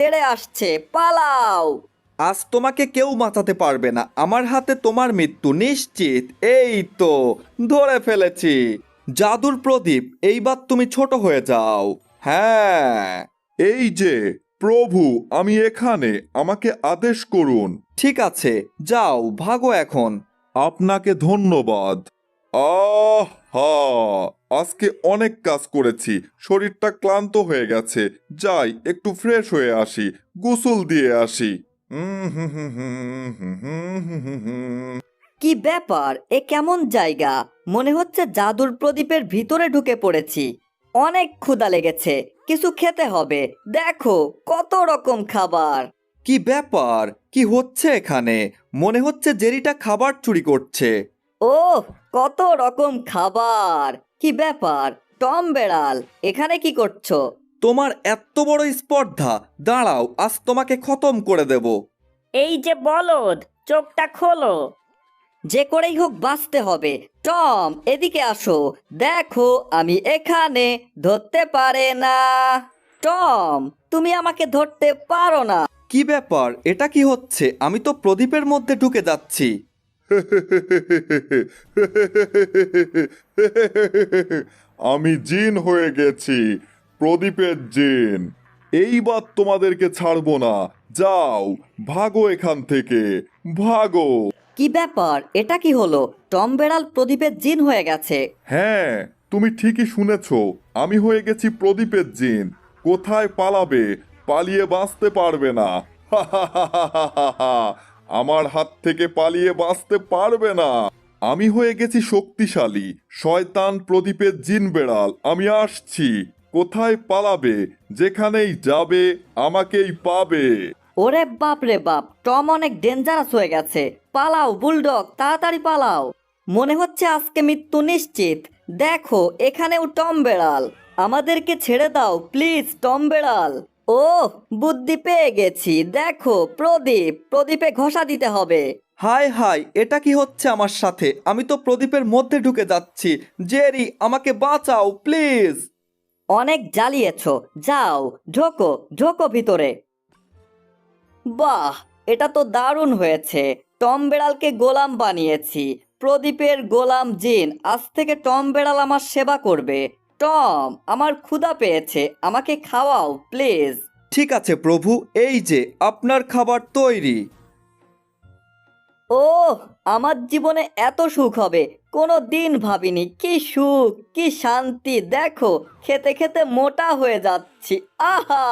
তেড়ে আসছে পালাও। আজ তোমাকে কেউ বাঁচাতে পারবে না। আমার হাতে তোমার মৃত্যু নিশ্চিত। এই তো ধরে ফেলেছি। জাদুর প্রদীপ এইবার তুমি ছোট হয়ে যাও। হ্যাঁ। এই যে প্রভু আমি এখানে। আমাকে আদেশ করুন। ঠিক আছে যাও ভাগো এখন। আপনাকে ধন্যবাদ। আহা আজকে অনেক কাজ করেছি। শরীরটা ক্লান্ত হয়ে গেছে। যাই একটু ফ্রেশ হয়ে আসি। গোসল দিয়ে আসি। কি ব্যাপার? এ কেমন জায়গা? মনে হচ্ছে জাদুর প্রদীপের ভিতরে ঢুকে পড়েছি। অনেক ক্ষুদা লেগেছে। কিছু খেতে হবে। দেখো কত রকম খাবার। কি ব্যাপার? কি হচ্ছে এখানে? মনে হচ্ছে জেরিটা খাবার চুরি করছে। ও কত রকম খাবার। কি ব্যাপার? টম বেড়াল এখানে কি করছ? তোমার এত বড় স্পর্ধা। দাঁড়াও আজ তোমাকে খতম করে দেব। এই যে বলদ চোখটা খোলো। যে করেই হোক বাঁচতে হবে। টম এদিকে আসো। দেখো আমি এখানে ধরতে পারে না। টম তুমি আমাকে ধরতে পারো না। কি ব্যাপার? এটা কি হচ্ছে? আমি তো প্রদীপের মধ্যে ঢুকে যাচ্ছি। আমি জিন হয়ে গেছি প্রদীপের জিন। এইবার তোমাদেরকে ছাড়বো না। যাও ভাগো এখান থেকে। ভাগো। কি ব্যাপার? এটা কি হলো? টম বেড়াল প্রদীপের জিন হয়ে গেছে। হ্যাঁ তুমি ঠিকই শুনেছ। আমি হয়ে গেছি প্রদীপের জিন। কোথায় পালাবে? পালিয়ে বাঁচতে পারবে না। আমার হাত থেকে পালিয়ে বাঁচতে পারবে না। আমি হয়ে গেছি শক্তিশালী, শয়তান প্রদীপের জিন বেড়াল। আমি আসছি। কোথায় পালাবে? যেখানেই যাবে, আমাকেই পাবে। ওরে বাপ রে বাপ, টম অনেক ডেঞ্জারাস হয়ে গেছে। পালাও, বুলডগ, তাড়াতাড়ি পালাও। মনে হচ্ছে আজকে মৃত্যু নিশ্চিত। দেখো, এখানেও টম বেড়াল। আমাদেরকে ছেড়ে দাও, প্লিজ, টম বেড়াল। ও বুদ্ধি পেয়ে গেছি। দেখো প্রদীপ প্রদীপে ঘষা দিতে হবে। হাই হাই এটা কি হচ্ছে আমার সাথে? আমি তো প্রদীপের মধ্যে ঢুকে যাচ্ছি। জেরি আমাকে বাঁচাও প্লিজ। অনেক জ্বালিয়েছ। যাও ঢোকো ঢোকো ভিতরে। বাহ এটা তো দারুণ হয়েছে। টম বেড়ালকে গোলাম বানিয়েছি। প্রদীপের গোলাম জিন আজ থেকে টম বেড়াল আমার সেবা করবে। টম আমার ক্ষুধা পেয়েছে। আমাকে খাওয়াও প্লিজ। ঠিক আছে প্রভু এই যে আপনার খাবার তৈরি। ও আমার জীবনে এত সুখ হবে। কোনো দিন ভাবিনি কি সুখ কি শান্তি। দেখো খেতে খেতে মোটা হয়ে যাচ্ছি। আহা!